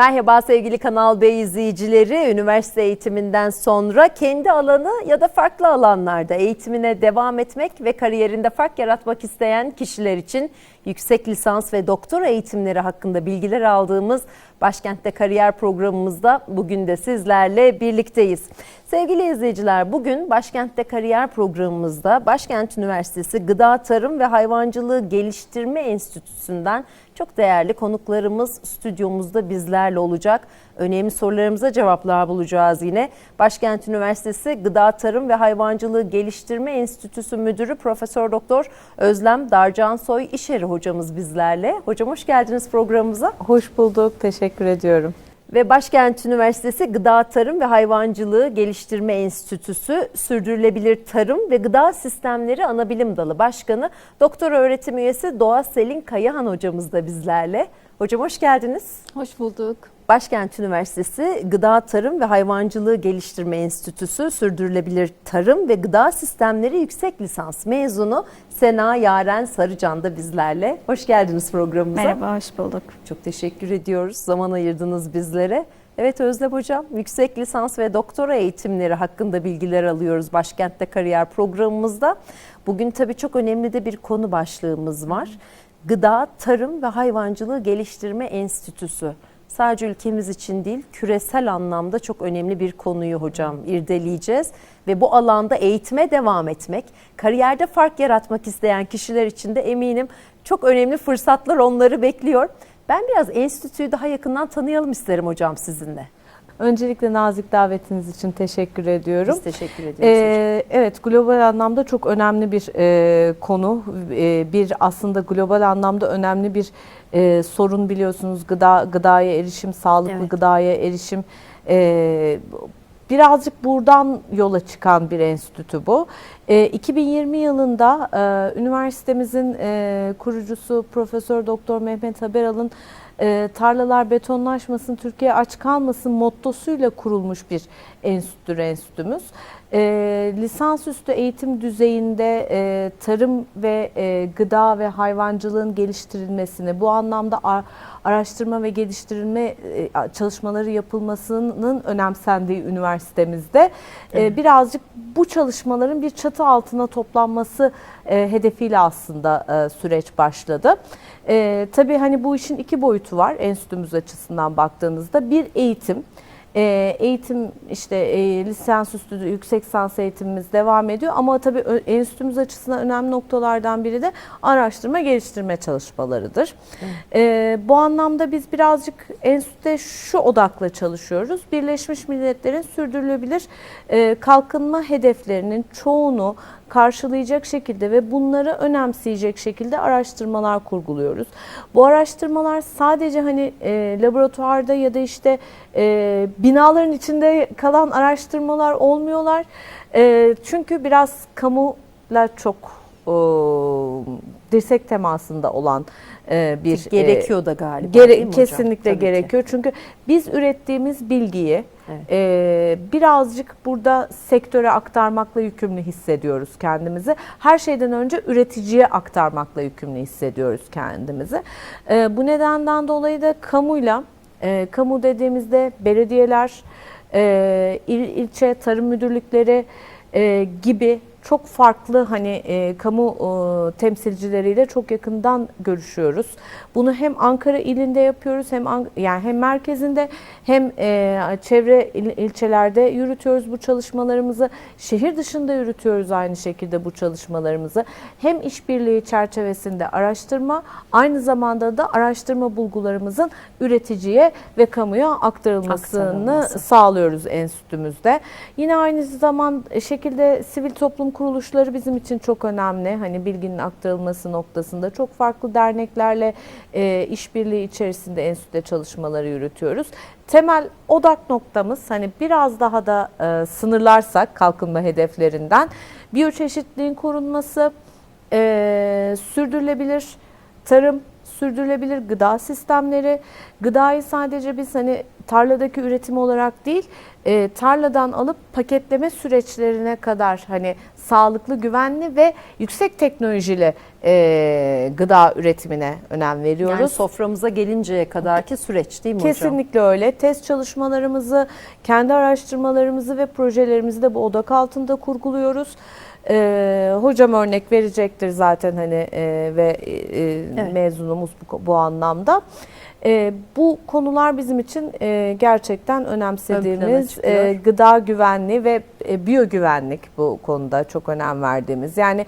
Merhaba sevgili Kanal B izleyicileri. Üniversite eğitiminden sonra kendi alanı ya da farklı alanlarda eğitimine devam etmek ve kariyerinde fark yaratmak isteyen kişiler için yüksek lisans ve doktora eğitimleri hakkında bilgiler aldığımız Başkent'te kariyer programımızda bugün de sizlerle birlikteyiz. Sevgili izleyiciler bugün Başkent'te kariyer programımızda Başkent Üniversitesi Gıda Tarım ve Hayvancılığı Geliştirme Enstitüsü'nden çok değerli konuklarımız stüdyomuzda bizlerle olacak. Önemli sorularımıza cevaplar bulacağız yine. Başkent Üniversitesi Gıda Tarım ve Hayvancılığı Geliştirme Enstitüsü Müdürü Profesör Doktor Özlem Darcansoy İşeri hocamız bizlerle. Hocam hoş geldiniz programımıza. Hoş bulduk, teşekkür ediyorum. Ve Başkent Üniversitesi Gıda Tarım ve Hayvancılığı Geliştirme Enstitüsü Sürdürülebilir Tarım ve Gıda Sistemleri Anabilim Dalı Başkanı Doktor Öğretim Üyesi Doğa Selin Kayahan hocamız da bizlerle. Hocam hoş geldiniz. Hoş bulduk. Başkent Üniversitesi Gıda Tarım ve Hayvancılığı Geliştirme Enstitüsü Sürdürülebilir Tarım ve Gıda Sistemleri Yüksek Lisans mezunu Sena Yaren Sarıcan da bizlerle. Hoş geldiniz programımıza. Merhaba, hoş bulduk. Çok teşekkür ediyoruz. Zaman ayırdınız bizlere. Evet Özlem Hocam, yüksek lisans ve doktora eğitimleri hakkında bilgiler alıyoruz Başkent'te kariyer programımızda. Bugün tabii çok önemli de bir konu başlığımız var. Gıda, Tarım ve Hayvancılığı Geliştirme Enstitüsü. Sadece ülkemiz için değil, küresel anlamda çok önemli bir konuyu hocam irdeleyeceğiz. Ve bu alanda eğitime devam etmek, kariyerde fark yaratmak isteyen kişiler için de eminim çok önemli fırsatlar onları bekliyor. Ben biraz enstitüyü daha yakından tanıyalım isterim hocam sizinle. Öncelikle nazik davetiniz için teşekkür ediyorum. Biz teşekkür ediyoruz. Ee, evet, global anlamda çok önemli bir e, konu. E, bir aslında global anlamda önemli bir e, sorun biliyorsunuz. Gıda gıdaya erişim, sağlıklı Evet. gıdaya erişim. E, birazcık buradan yola çıkan bir enstitü bu. E, 2020 yılında e, üniversitemizin e, kurucusu Profesör Doktor Mehmet Haberal'ın e, tarlalar betonlaşmasın, Türkiye aç kalmasın mottosuyla kurulmuş bir enstitüdür enstitümüz. E, lisansüstü eğitim düzeyinde e, tarım ve e, gıda ve hayvancılığın geliştirilmesini, bu anlamda a- araştırma ve geliştirilme e, çalışmaları yapılmasının önemsendiği üniversitemizde e, birazcık bu çalışmaların bir çatı altına toplanması e, hedefiyle aslında süreç başladı. Tabii hani bu işin iki boyutu var enstitümüz açısından baktığınızda. Bir eğitim. E, eğitim işte e, lisansüstü yüksek lisans eğitimimiz devam ediyor ama tabii enstitümüz açısından önemli noktalardan biri de araştırma geliştirme çalışmalarıdır. E, bu anlamda biz birazcık enstitüde şu odakla çalışıyoruz. Birleşmiş Milletler'in sürdürülebilir e, kalkınma hedeflerinin çoğunu karşılayacak şekilde ve bunları önemseyecek şekilde araştırmalar kurguluyoruz. Bu araştırmalar sadece hani e, laboratuvarda ya da işte e, binaların içinde kalan araştırmalar olmuyorlar. E, çünkü biraz kamuyla çok e, dirsek temasında olan e, bir e, Gerekiyor da galiba Gere- hocam? kesinlikle Tabii ki. gerekiyor. Çünkü biz ürettiğimiz bilgiyi Evet. e, birazcık burada sektöre aktarmakla yükümlü hissediyoruz kendimizi. Her şeyden önce üreticiye aktarmakla yükümlü hissediyoruz kendimizi. E, bu nedenden dolayı da kamuyla, e, kamu dediğimizde belediyeler, e, il, ilçe tarım müdürlükleri e, gibi çok farklı hani e, kamu e, temsilcileriyle çok yakından görüşüyoruz. Bunu hem Ankara ilinde yapıyoruz hem An- yani hem merkezinde hem e, çevre il- ilçelerde yürütüyoruz bu çalışmalarımızı. Şehir dışında yürütüyoruz aynı şekilde bu çalışmalarımızı. Hem işbirliği çerçevesinde araştırma aynı zamanda da araştırma bulgularımızın üreticiye ve kamuya aktarılmasını Aktarılması. sağlıyoruz enstitümüzde. Yine aynı zaman şekilde sivil toplum kuruluşları bizim için çok önemli. Hani bilginin aktarılması noktasında çok farklı derneklerle e, işbirliği içerisinde enstitüde çalışmaları yürütüyoruz. Temel odak noktamız hani biraz daha da e, sınırlarsak kalkınma hedeflerinden biyoçeşitliliğin korunması, e, sürdürülebilir tarım, sürdürülebilir gıda sistemleri, gıdayı sadece biz hani tarladaki üretim olarak değil, e, tarladan alıp paketleme süreçlerine kadar hani sağlıklı, güvenli ve yüksek teknolojili e, gıda üretimine önem veriyoruz. Yani soframıza gelinceye kadarki süreç değil mi hocam? Kesinlikle öyle. Test çalışmalarımızı, kendi araştırmalarımızı ve projelerimizi de bu odak altında kurguluyoruz. Ee, hocam örnek verecektir zaten hani e, ve e, Evet. mezunumuz bu, bu anlamda. E, bu konular bizim için e, gerçekten önemsediğimiz e, gıda güvenliği ve e, biyogüvenlik bu konuda çok önem verdiğimiz. Yani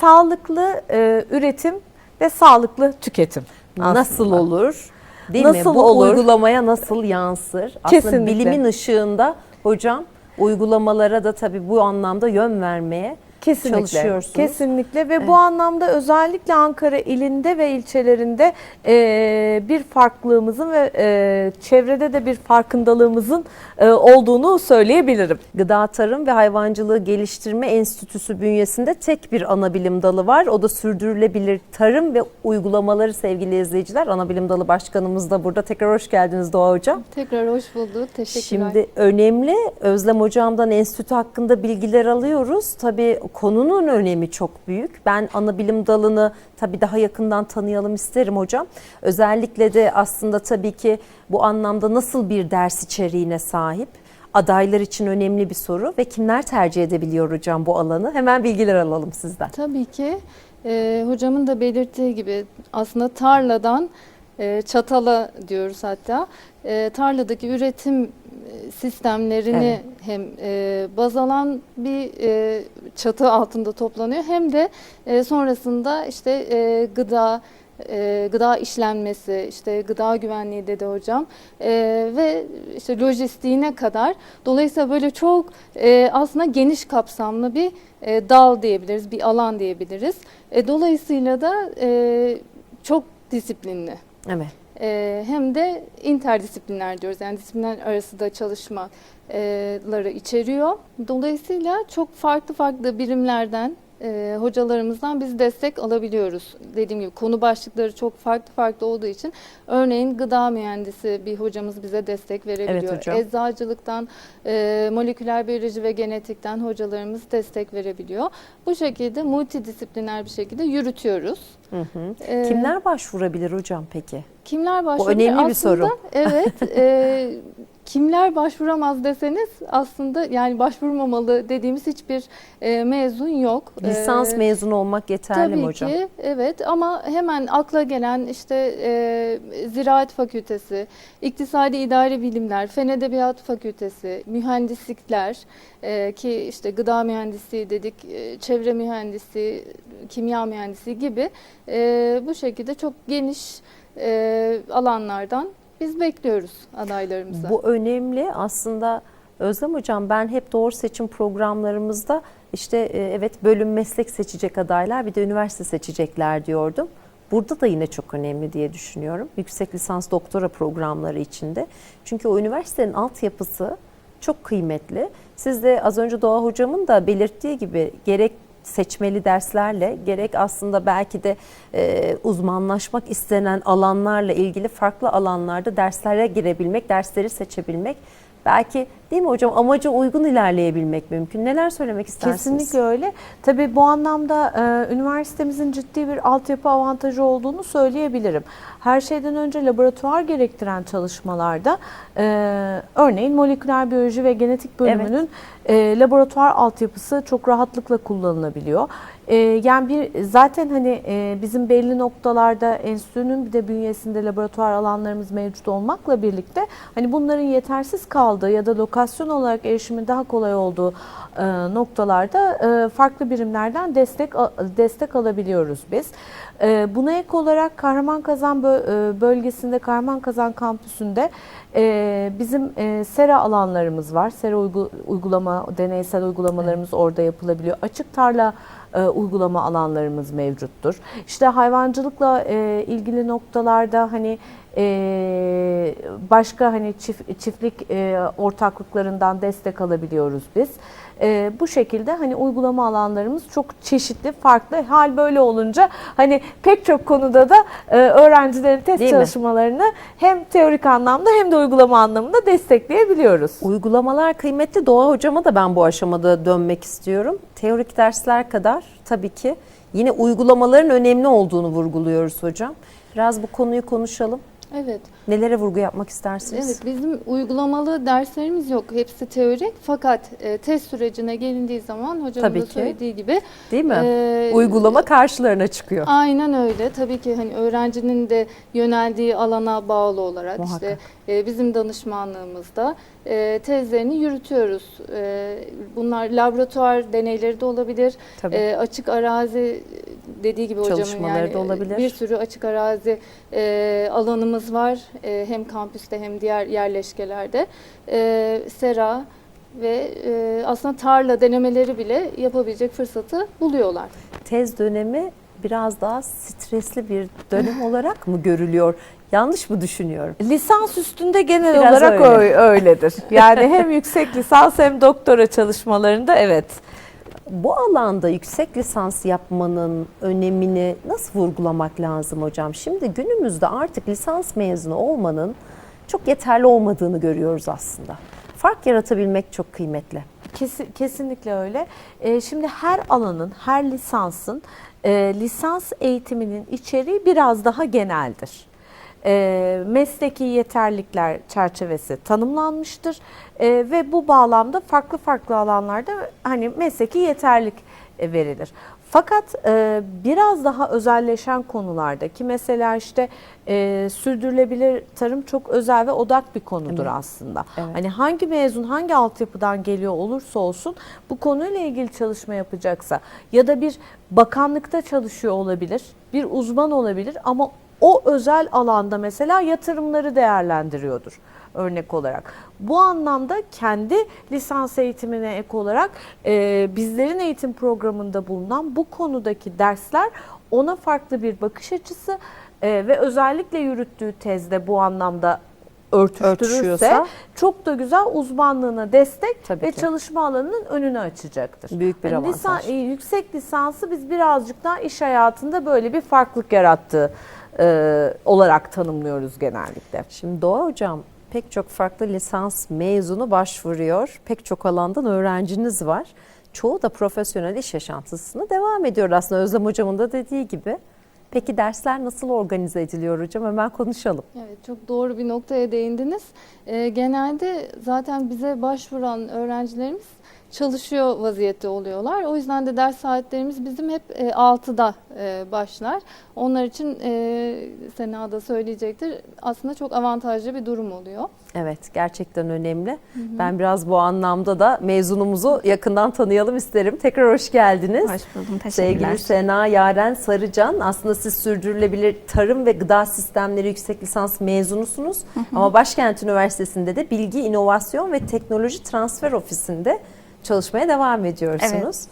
sağlıklı e, üretim ve sağlıklı tüketim. Nasıl aslında. olur? Değil Nasıl mi? Bu olur? uygulamaya nasıl yansır? Aslında Kesinlikle. bilimin ışığında hocam uygulamalara da tabii bu anlamda yön vermeye Kesinlikle. çalışıyorsunuz. Kesinlikle ve Evet. bu anlamda özellikle Ankara ilinde ve ilçelerinde e, bir farklılığımızın ve e, çevrede de bir farkındalığımızın e, olduğunu söyleyebilirim. Gıda Tarım ve Hayvancılığı Geliştirme Enstitüsü bünyesinde tek bir ana bilim dalı var. O da sürdürülebilir tarım ve uygulamaları sevgili izleyiciler. Ana bilim dalı başkanımız da burada. Tekrar hoş geldiniz Doğa Hocam. Tekrar hoş bulduk. Teşekkürler. Şimdi önemli Özlem Hocam'dan enstitü hakkında bilgiler alıyoruz. Tabii konunun önemi çok büyük. Ben ana bilim dalını tabii daha yakından tanıyalım isterim hocam. Özellikle de aslında tabii ki bu anlamda nasıl bir ders içeriğine sahip? Adaylar için önemli bir soru ve kimler tercih edebiliyor hocam bu alanı? Hemen bilgiler alalım sizden. Tabii ki e, hocamın da belirttiği gibi aslında tarladan e, çatala diyoruz hatta. E, tarladaki üretim e, sistemlerini hem e, baz alan bir e, çatı altında toplanıyor hem de e, sonrasında işte e, gıda e, gıda işlenmesi, işte gıda güvenliği dedi hocam E, ve işte lojistiğine kadar. Dolayısıyla böyle çok e, aslında geniş kapsamlı bir e, dal diyebiliriz, bir alan diyebiliriz. E, dolayısıyla da e, çok disiplinli. Evet. E, hem de interdisipliner diyoruz. Yani disiplinler arası da çalışmaları içeriyor. Dolayısıyla çok farklı farklı birimlerden e, hocalarımızdan biz destek alabiliyoruz. Dediğim gibi konu başlıkları çok farklı farklı olduğu için örneğin gıda mühendisi bir hocamız bize destek verebiliyor. hocam. Eczacılıktan, e, moleküler biyoloji ve genetikten hocalarımız destek verebiliyor. Bu şekilde multidisipliner bir şekilde yürütüyoruz. Hı hı. E, Kimler başvurabilir hocam peki? Kimler başvurabilir? önemli bir aslında, soru. Evet. e, kimler başvuramaz deseniz aslında yani başvurmamalı dediğimiz hiçbir e, mezun yok. Lisans E, mezunu olmak yeterli Tabii mi hocam? ki evet ama hemen akla gelen işte e, Ziraat Fakültesi, İktisadi İdari Bilimler, Fen Edebiyat Fakültesi, mühendislikler e, ki işte gıda mühendisliği dedik, e, çevre mühendisi, kimya mühendisi gibi e, bu şekilde çok geniş e, alanlardan biz bekliyoruz adaylarımızı. Bu önemli aslında Özlem Hocam ben hep doğru seçim programlarımızda işte e, evet bölüm meslek seçecek adaylar bir de üniversite seçecekler diyordum. Burada da yine çok önemli diye düşünüyorum. Yüksek lisans doktora programları içinde. Çünkü o üniversitenin altyapısı çok kıymetli. Siz de az önce Doğa Hocam'ın da belirttiği gibi gerek seçmeli derslerle gerek aslında belki de e, uzmanlaşmak istenen alanlarla ilgili farklı alanlarda derslere girebilmek, dersleri seçebilmek belki değil mi hocam amaca uygun ilerleyebilmek mümkün. Neler söylemek istersiniz? Kesinlikle öyle. Tabii bu anlamda e, üniversitemizin ciddi bir altyapı avantajı olduğunu söyleyebilirim. Her şeyden önce laboratuvar gerektiren çalışmalarda e, örneğin moleküler biyoloji ve genetik bölümünün e, laboratuvar altyapısı çok rahatlıkla kullanılabiliyor. E, yani bir zaten hani e, bizim belli noktalarda enstitünün bir de bünyesinde laboratuvar alanlarımız mevcut olmakla birlikte hani bunların yetersiz kaldığı ya da lokasyon olarak erişimin daha kolay olduğu e, noktalarda e, farklı birimlerden destek destek alabiliyoruz biz. E, buna ek olarak Kahraman-Kazan bö- e, bölgesinde Kahraman-Kazan kampüsünde e, bizim e, sera alanlarımız var. Sera uygu- uygulama deneysel uygulamalarımız orada yapılabiliyor. Açık tarla e, uygulama alanlarımız mevcuttur. İşte hayvancılıkla e, ilgili noktalarda hani e, başka hani çift, çiftlik e, ortaklıklarından destek alabiliyoruz biz. E, bu şekilde hani uygulama alanlarımız çok çeşitli, farklı. Hal böyle olunca hani pek çok konuda da e, öğrencilerin test Değil mi? çalışmalarını hem teorik anlamda hem de uygulama anlamında destekleyebiliyoruz. Uygulamalar kıymetli. Doğa hocama da ben bu aşamada dönmek istiyorum. Teorik dersler kadar tabii ki yine uygulamaların önemli olduğunu vurguluyoruz hocam. Biraz bu konuyu konuşalım. Evet. Nelere vurgu yapmak istersiniz? Evet, bizim uygulamalı derslerimiz yok. Hepsi teorik. Fakat e, test sürecine gelindiği zaman hocamın Tabii da ki. söylediği gibi Değil mi? e, Uygulama karşılarına çıkıyor. Aynen öyle. Tabii ki hani öğrencinin de yöneldiği alana bağlı olarak Muhakkak. işte e, bizim danışmanlığımızda e, tezlerini yürütüyoruz. E, bunlar laboratuvar deneyleri de olabilir. Tabii. E, açık arazi dediği gibi hocamın yani da olabilir. bir sürü açık arazi e, alanımız var. E, hem kampüste hem diğer yerleşkelerde. E, sera ve e, aslında tarla denemeleri bile yapabilecek fırsatı buluyorlar. Tez dönemi biraz daha stresli bir dönem olarak mı görülüyor? Yanlış mı düşünüyorum? Lisans üstünde genel Biraz olarak öyle. öyledir. Yani hem yüksek lisans hem doktora çalışmalarında evet. Bu alanda yüksek lisans yapmanın önemini nasıl vurgulamak lazım hocam? Şimdi günümüzde artık lisans mezunu olmanın çok yeterli olmadığını görüyoruz aslında. Fark yaratabilmek çok kıymetli. Kesin, kesinlikle öyle. Ee, şimdi her alanın, her lisansın e, lisans eğitiminin içeriği biraz daha geneldir. E, mesleki yeterlikler çerçevesi tanımlanmıştır E, ve bu bağlamda farklı farklı alanlarda hani mesleki yeterlik e, verilir. Fakat e, biraz daha özelleşen konularda ki mesela işte e, sürdürülebilir tarım çok özel ve odak bir konudur Evet. aslında. Evet. Hani hangi mezun hangi altyapıdan geliyor olursa olsun bu konuyla ilgili çalışma yapacaksa ya da bir bakanlıkta çalışıyor olabilir, bir uzman olabilir ama o özel alanda mesela yatırımları değerlendiriyordur örnek olarak. Bu anlamda kendi lisans eğitimine ek olarak e, bizlerin eğitim programında bulunan bu konudaki dersler ona farklı bir bakış açısı e, ve özellikle yürüttüğü tezde bu anlamda örtüştürürse çok da güzel uzmanlığına destek Tabii ve ki. çalışma alanının önünü açacaktır. Büyük bir Yani avantaj. e, yüksek lisansı biz birazcık daha iş hayatında böyle bir farklılık yarattığı e, olarak tanımlıyoruz genellikle. Şimdi Doğa Hocam pek çok farklı lisans mezunu başvuruyor. Pek çok alandan öğrenciniz var. Çoğu da profesyonel iş yaşantısına devam ediyor aslında Özlem Hocam'ın da dediği gibi. Peki dersler nasıl organize ediliyor hocam? Hemen konuşalım. Evet çok doğru bir noktaya değindiniz. Ee, genelde zaten bize başvuran öğrencilerimiz çalışıyor vaziyette oluyorlar. O yüzden de ders saatlerimiz bizim hep e, 6'da e, başlar. Onlar için e, Sena da söyleyecektir. Aslında çok avantajlı bir durum oluyor. Evet gerçekten önemli. Ben biraz bu anlamda da mezunumuzu yakından tanıyalım isterim. Tekrar hoş geldiniz. Hoş buldum. Teşekkürler. Sevgili Sena Yaren Sarıcan aslında siz sürdürülebilir tarım ve gıda sistemleri yüksek lisans mezunusunuz. Ama Başkent Üniversitesi'nde de Bilgi İnovasyon ve Teknoloji Transfer Ofisi'nde çalışmaya devam ediyorsunuz.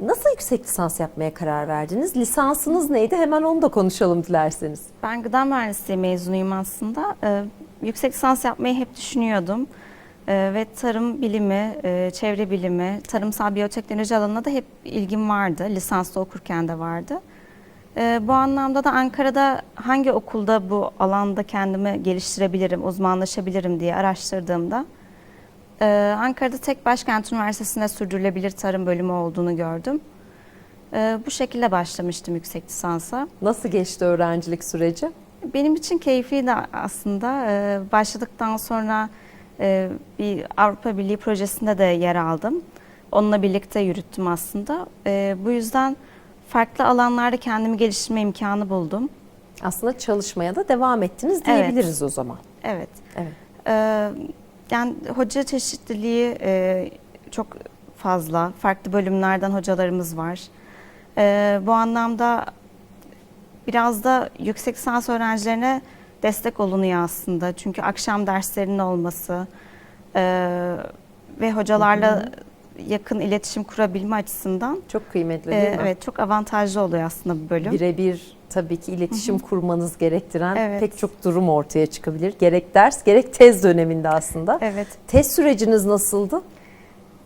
Nasıl yüksek lisans yapmaya karar verdiniz? Lisansınız neydi? Hemen onu da konuşalım dilerseniz. Ben gıda mühendisliği mezunuyum aslında. Ee, yüksek lisans yapmayı hep düşünüyordum. Ee, ve tarım bilimi, e, çevre bilimi, tarımsal biyoteknoloji alanına da hep ilgim vardı. Lisanslı okurken de vardı. Ee, bu anlamda da Ankara'da hangi okulda bu alanda kendimi geliştirebilirim, uzmanlaşabilirim diye araştırdığımda e, Ankara'da tek Başkent Üniversitesi'nde sürdürülebilir tarım bölümü olduğunu gördüm. Ee, bu şekilde başlamıştım yüksek lisansa. Nasıl geçti öğrencilik süreci? Benim için keyifliydi aslında. Ee, Başladıktan sonra e, bir Avrupa Birliği projesinde de yer aldım. Onunla birlikte yürüttüm aslında. Ee, Bu yüzden farklı alanlarda kendimi geliştirme imkanı buldum. Aslında çalışmaya da devam ettiniz Evet. diyebiliriz o zaman. Evet. Evet. Ee, Yani hoca çeşitliliği e, çok fazla. Farklı bölümlerden hocalarımız var. Ee, Bu anlamda biraz da yüksek lisans öğrencilerine destek olunuyor aslında. Çünkü akşam derslerinin olması e, ve hocalarla yakın iletişim kurabilme açısından Çok kıymetli e, değil mi? evet çok avantajlı oluyor aslında bu bölüm. Birebir tabii ki iletişim kurmanız gerektiren Evet. pek çok durum ortaya çıkabilir. Gerek ders gerek tez döneminde aslında. Evet. Tez süreciniz nasıldı?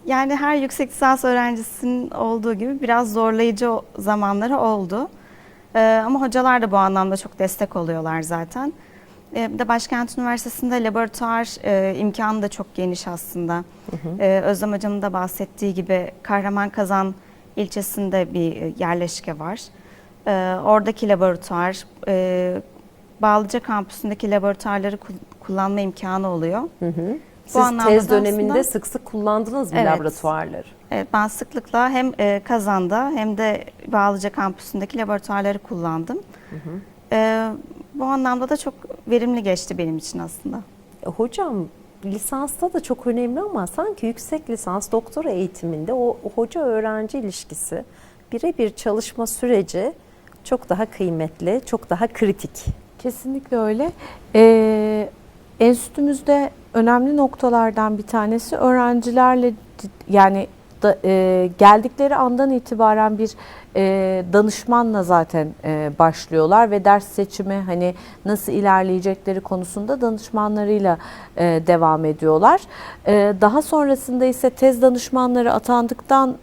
Yani her yüksek lisans öğrencisinin olduğu gibi biraz zorlayıcı zamanları oldu. Ee, ama hocalar da bu anlamda çok destek oluyorlar zaten. Ee, bir de Başkent Üniversitesi'nde laboratuvar e, imkanı da çok geniş aslında. Ee, Özlem Hocam'ın da bahsettiği gibi Kahraman ilçesinde bir e, yerleşke var. Ee, oradaki laboratuvar, e, Bağlıca kampüsündeki laboratuvarları ku- kullanma imkanı oluyor. Hı hı. Bu Siz anlamda tez da döneminde aslında- sık sık kullandınız mı Evet. laboratuvarları? Evet, ben sıklıkla hem e, Kazan'da hem de Bağlıca kampüsündeki laboratuvarları kullandım. E, bu anlamda da çok verimli geçti benim için aslında. E, hocam lisansta da çok önemli ama sanki yüksek lisans doktora eğitiminde o hoca öğrenci ilişkisi birebir çalışma süreci çok daha kıymetli, çok daha kritik. Kesinlikle öyle. Ee, enstitümüzde önemli noktalardan bir tanesi öğrencilerle yani da, e, geldikleri andan itibaren bir e, danışmanla zaten e, başlıyorlar ve ders seçimi hani nasıl ilerleyecekleri konusunda danışmanlarıyla e, devam ediyorlar. E, daha sonrasında ise tez danışmanları atandıktan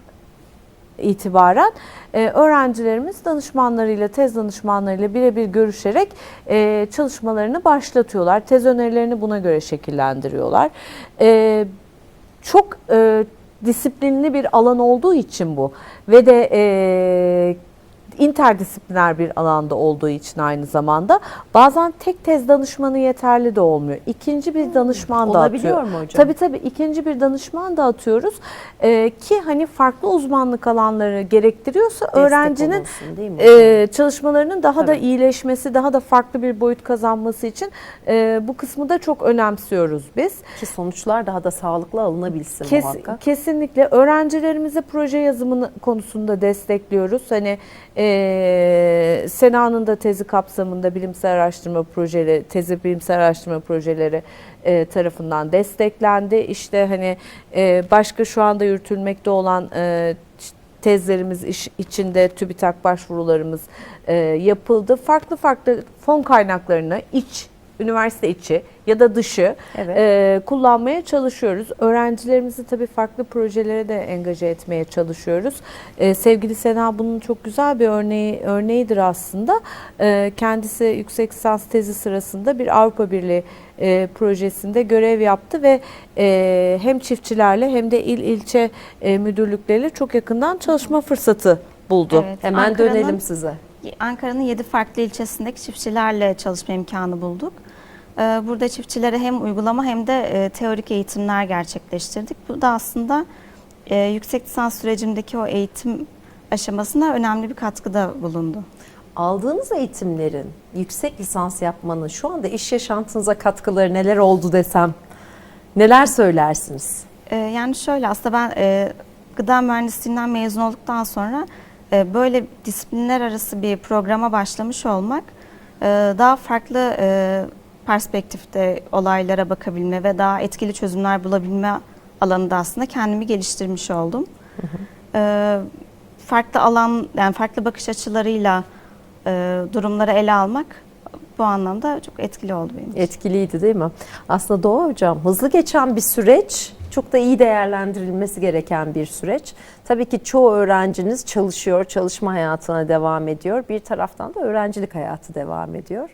itibaren e, öğrencilerimiz danışmanlarıyla, tez danışmanlarıyla birebir görüşerek e, çalışmalarını başlatıyorlar. Tez önerilerini buna göre şekillendiriyorlar. E, çok disiplinli bir alan olduğu için bu ve de e, interdisipliner bir alanda olduğu için aynı zamanda bazen tek tez danışmanı yeterli de olmuyor. İkinci bir danışman da Olabiliyor atıyor. mu hocam? Tabii tabii ikinci bir danışman da atıyoruz Ee, ki hani farklı uzmanlık alanları gerektiriyorsa Destek öğrencinin hocam? e, çalışmalarının daha da Tabii. iyileşmesi, daha da farklı bir boyut kazanması için e, bu kısmı da çok önemsiyoruz biz. Ki sonuçlar daha da sağlıklı alınabilsin Kes- muhakkak. kesinlikle öğrencilerimize proje yazımını konusunda destekliyoruz. Hani e, Sena'nın da tezi kapsamında bilimsel araştırma projeleri, tezi bilimsel araştırma projeleri e, tarafından desteklendi. İşte hani e, başka şu anda yürütülmekte olan e, tezlerimiz iş, içinde TÜBİTAK başvurularımız e, yapıldı. Farklı farklı fon kaynaklarını iç, üniversite içi ya da dışı Evet. e, kullanmaya çalışıyoruz. Öğrencilerimizi tabii farklı projelere de engaje etmeye çalışıyoruz. E, sevgili Sena bunun çok güzel bir örneği örneğidir aslında. E, kendisi yüksek lisans tezi sırasında bir Avrupa Birliği e, projesinde görev yaptı ve e, hem çiftçilerle hem de il ilçe e, müdürlükleriyle çok yakından çalışma fırsatı buldu. Evet, Hemen dönelim size. Ankara'nın 7 farklı ilçesindeki çiftçilerle çalışma imkanı bulduk. Ee, Burada çiftçilere hem uygulama hem de e, teorik eğitimler gerçekleştirdik. Bu da aslında e, yüksek lisans sürecimdeki o eğitim aşamasına önemli bir katkıda bulundu. Aldığınız eğitimlerin, yüksek lisans yapmanın şu anda iş yaşantınıza katkıları neler oldu desem neler söylersiniz? Ee, Yani şöyle aslında ben e, gıda mühendisliğinden mezun olduktan sonra böyle disiplinler arası bir programa başlamış olmak e, daha farklı e, perspektifte olaylara bakabilme ve daha etkili çözümler bulabilme alanında aslında kendimi geliştirmiş oldum. E, farklı alan yani farklı bakış açılarıyla e, durumları ele almak bu anlamda çok etkili oldu benim için. Etkiliydi değil mi? Aslında Doğa Hocam hızlı geçen bir süreç, çok da iyi değerlendirilmesi gereken bir süreç. Tabii ki çoğu öğrenciniz çalışıyor, çalışma hayatına devam ediyor. Bir taraftan da öğrencilik hayatı devam ediyor.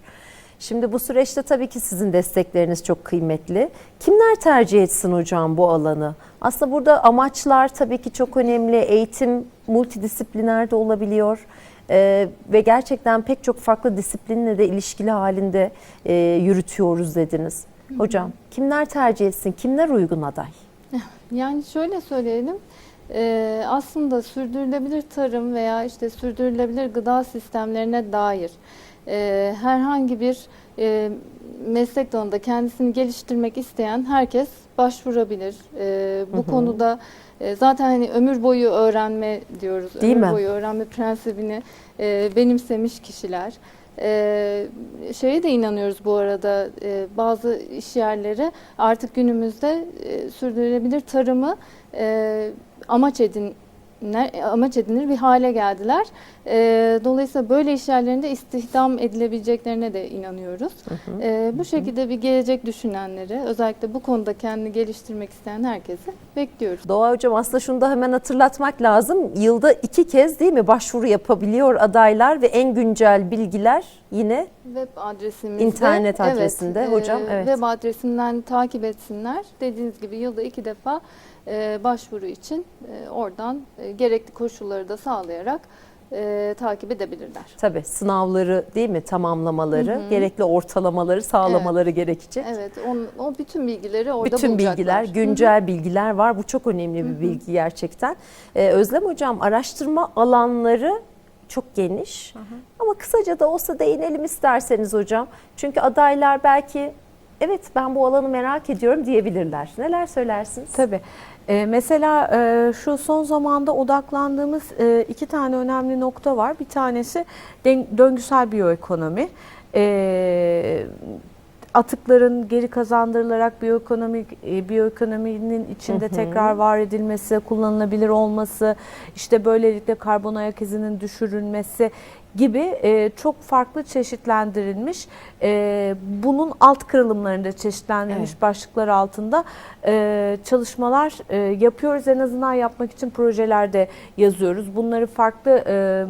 Şimdi bu süreçte tabii ki sizin destekleriniz çok kıymetli. Kimler tercih etsin hocam bu alanı? Aslında burada amaçlar tabii ki çok önemli. Eğitim multidisipliner de olabiliyor. Ee, ve gerçekten pek çok farklı disiplinle de ilişkili halinde e, yürütüyoruz dediniz. Hocam kimler tercih etsin, kimler uygun aday? Yani şöyle söyleyelim. Ee, aslında sürdürülebilir tarım veya işte sürdürülebilir gıda sistemlerine dair e, herhangi bir e, meslek dalında kendisini geliştirmek isteyen herkes başvurabilir. E, bu konuda e, zaten hani ömür boyu öğrenme diyoruz. Değil ömür mi? boyu öğrenme prensibini e, benimsemiş kişiler. E, şeye de inanıyoruz bu arada e, bazı iş yerleri artık günümüzde e, sürdürülebilir tarımı e, amaç edin amaç edinir bir hale geldiler. E, dolayısıyla böyle iş yerlerinde istihdam edilebileceklerine de inanıyoruz. E, bu şekilde bir gelecek düşünenleri, özellikle bu konuda kendini geliştirmek isteyen herkesi bekliyoruz. Doğa Hocam aslında şunu da hemen hatırlatmak lazım. Yılda iki kez değil mi başvuru yapabiliyor adaylar ve en güncel bilgiler yine Web adresimizde. İnternet adresinde evet, hocam, evet. Web adresinden takip etsinler. Dediğiniz gibi yılda iki defa başvuru için e, oradan e, gerekli koşulları da sağlayarak e, takip edebilirler. tabii sınavları değil mi tamamlamaları, gerekli ortalamaları sağlamaları gerekecek. Evet, on, o bütün bilgileri orada Bütün bulacaklar. bilgiler, güncel bilgiler var. Bu çok önemli bir bilgi gerçekten. Ee, Özlem Hocam araştırma alanları çok geniş. Ama kısaca da olsa değinelim isterseniz hocam. Çünkü adaylar belki evet ben bu alanı merak ediyorum diyebilirler. Neler söylersiniz? Tabii. Ee, mesela e, şu son zamanda odaklandığımız e, iki tane önemli nokta var. Bir tanesi döngüsel biyoekonomi. Ee, atıkların geri kazandırılarak biyoekonomi e, biyoekonominin içinde tekrar var edilmesi, kullanılabilir olması, işte böylelikle karbon ayak izinin düşürülmesi gibi e, çok farklı çeşitlendirilmiş, e, bunun alt kırılımlarında çeşitlendirilmiş Evet. başlıklar altında e, çalışmalar e, yapıyoruz. En azından yapmak için projelerde yazıyoruz. Bunları farklı e,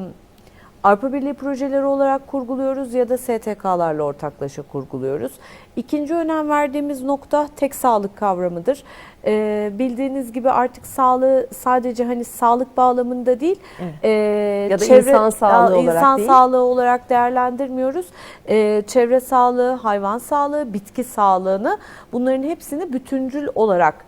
Avrupa Birliği projeleri olarak kurguluyoruz ya da STK'larla ortaklaşa kurguluyoruz. İkinci önem verdiğimiz nokta tek sağlık kavramıdır. Ee, bildiğiniz gibi artık sağlığı sadece hani sağlık bağlamında değil, Evet. e, Ya da insan sağlığı olarak insan değil. sağlığı olarak değerlendirmiyoruz. Ee, çevre sağlığı, hayvan sağlığı, bitki sağlığını bunların hepsini bütüncül olarak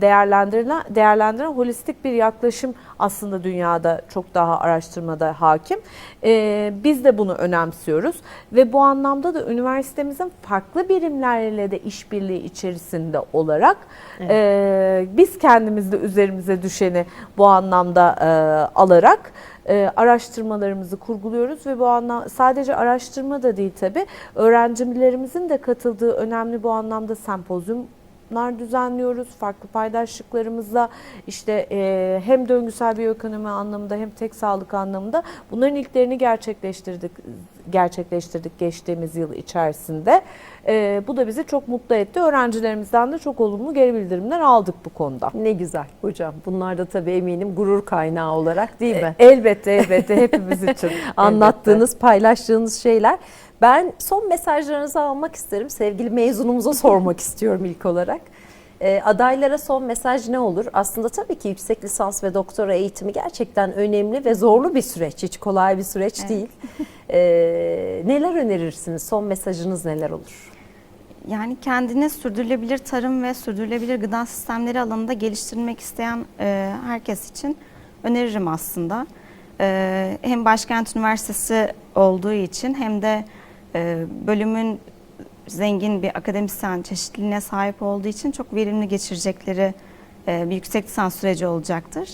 değerlendirilen değerlendiren holistik bir yaklaşım aslında dünyada çok daha araştırmada hakim. E, biz de bunu önemsiyoruz ve bu anlamda da üniversitemizin farklı birimlerle de işbirliği içerisinde olarak e, biz kendimiz de üzerimize düşeni bu anlamda e, alarak e, araştırmalarımızı kurguluyoruz ve bu anlam sadece araştırma da değil tabi öğrencilerimizin de katıldığı önemli bu anlamda sempozyumlar düzenliyoruz. Farklı paydaşlıklarımızla işte e, hem döngüsel biyoekonomi anlamında hem tek sağlık anlamında bunların ilklerini gerçekleştirdik gerçekleştirdik geçtiğimiz yıl içerisinde. E, bu da bizi çok mutlu etti. Öğrencilerimizden de çok olumlu geri bildirimler aldık bu konuda. Ne güzel hocam. Bunlar da tabii eminim gurur kaynağı olarak değil mi? Elbette elbette hepimiz için. Anlattığınız, paylaştığınız şeyler. Ben son mesajlarınızı almak isterim. Sevgili mezunumuza sormak istiyorum ilk olarak. Ee, adaylara son mesaj ne olur? Aslında tabii ki yüksek lisans ve doktora eğitimi gerçekten önemli ve zorlu bir süreç. Hiç kolay bir süreç Evet. değil. Ee, neler önerirsiniz? Son mesajınız neler olur? Yani kendini sürdürülebilir tarım ve sürdürülebilir gıda sistemleri alanında geliştirmek isteyen e, herkes için öneririm aslında. E, hem Başkent Üniversitesi olduğu için hem de e, bölümün zengin bir akademisyen çeşitliliğine sahip olduğu için çok verimli geçirecekleri e, bir yüksek lisans süreci olacaktır.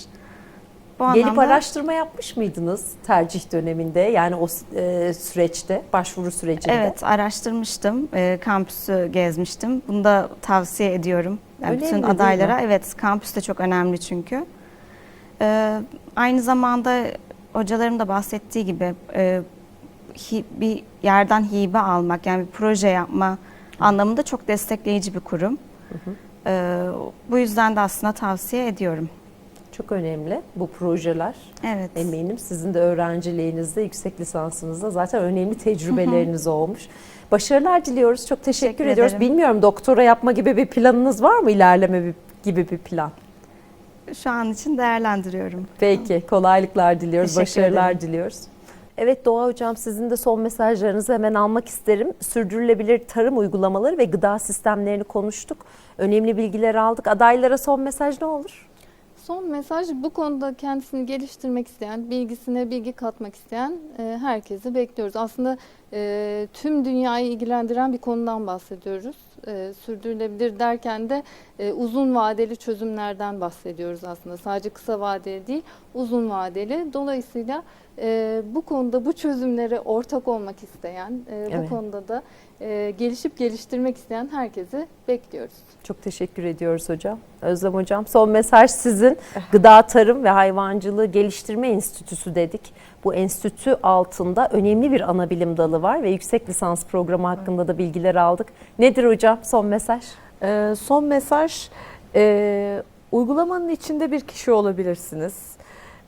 Bu Gelip anlamda- araştırma yapmış mıydınız tercih döneminde? Yani o e, süreçte, başvuru sürecinde? Evet araştırmıştım. E, kampüsü gezmiştim. Bunu da tavsiye ediyorum. Yani Önemli bütün adaylara. Evet kampüs de çok önemli çünkü. Aynı zamanda hocalarım da bahsettiği gibi hi- bir yerden hibe almak yani bir proje yapma anlamında çok destekleyici bir kurum. E, bu yüzden de aslında tavsiye ediyorum. Çok önemli bu projeler. Evet. Eminim sizin de öğrenciliğinizde, yüksek lisansınızda zaten önemli tecrübeleriniz olmuş. Başarılar diliyoruz. Çok teşekkür, Teşekkür ediyoruz. ederim. Bilmiyorum doktora yapma gibi bir planınız var mı? İlerleme gibi bir plan. Şu an için değerlendiriyorum. Peki, kolaylıklar diliyoruz, Teşekkür başarılar ederim. diliyoruz. Evet Doğa Hocam sizin de son mesajlarınızı hemen almak isterim. Sürdürülebilir tarım uygulamaları ve gıda sistemlerini konuştuk. Önemli bilgiler aldık. Adaylara son mesaj ne olur? Son mesaj bu konuda kendisini geliştirmek isteyen, bilgisine bilgi katmak isteyen e, herkesi bekliyoruz. Aslında e, tüm dünyayı ilgilendiren bir konudan bahsediyoruz. E, sürdürülebilir derken de e, uzun vadeli çözümlerden bahsediyoruz aslında. Sadece kısa vadeli değil, uzun vadeli. Dolayısıyla e, bu konuda bu çözümlere ortak olmak isteyen, e, Evet. bu konuda da e, gelişip geliştirmek isteyen herkesi bekliyoruz. Çok teşekkür ediyoruz hocam. Özlem hocam son mesaj sizin. Gıda Tarım ve Hayvancılığı Geliştirme Enstitüsü dedik. Bu enstitü altında önemli bir ana bilim dalı var ve yüksek lisans programı hakkında da bilgiler aldık. Nedir hocam son mesaj? Ee, son mesaj, e, uygulamanın içinde bir kişi olabilirsiniz.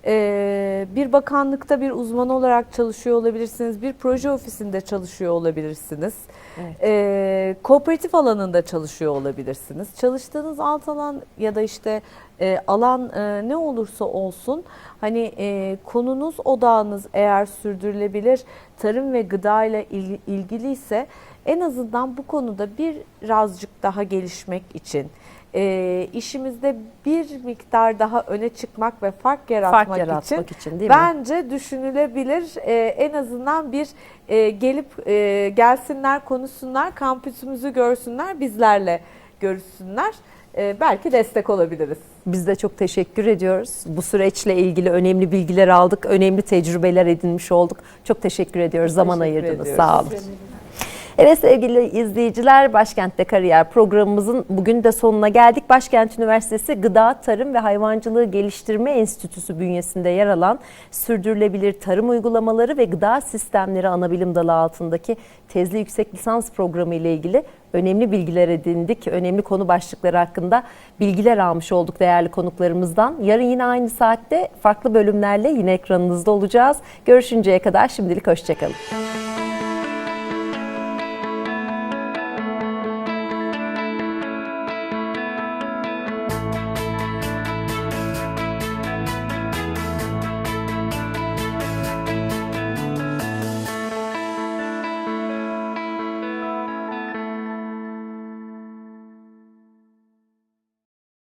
Ee, bir bakanlıkta bir uzman olarak çalışıyor olabilirsiniz. Bir proje ofisinde çalışıyor olabilirsiniz. Evet. Ee, kooperatif alanında çalışıyor olabilirsiniz. Çalıştığınız alt alan ya da işte e, alan e, ne olursa olsun hani e, konunuz odağınız eğer sürdürülebilir tarım ve gıda ile il- ilgiliyse en azından bu konuda birazcık daha gelişmek için e, işimizde bir miktar daha öne çıkmak ve fark yaratmak, Fark yaratmak için, değil mi? bence düşünülebilir. E, en azından bir e, gelip e, gelsinler, konuşsunlar, kampüsümüzü görsünler, bizlerle görüşsünler. E, belki destek olabiliriz. Biz de çok teşekkür ediyoruz. Bu süreçle ilgili önemli bilgiler aldık, önemli tecrübeler edinmiş olduk. Çok teşekkür ediyoruz. Zaman Teşekkür ayırdınız. ediyoruz. Sağ olun. Evet sevgili izleyiciler Başkent'te Kariyer programımızın bugün de sonuna geldik. Başkent Üniversitesi Gıda, Tarım ve Hayvancılığı Geliştirme Enstitüsü bünyesinde yer alan sürdürülebilir tarım uygulamaları ve gıda sistemleri anabilim dalı altındaki tezli yüksek lisans programı ile ilgili önemli bilgiler edindik. Önemli konu başlıkları hakkında bilgiler almış olduk değerli konuklarımızdan. Yarın yine aynı saatte farklı bölümlerle yine ekranınızda olacağız. Görüşünceye kadar şimdilik hoşçakalın.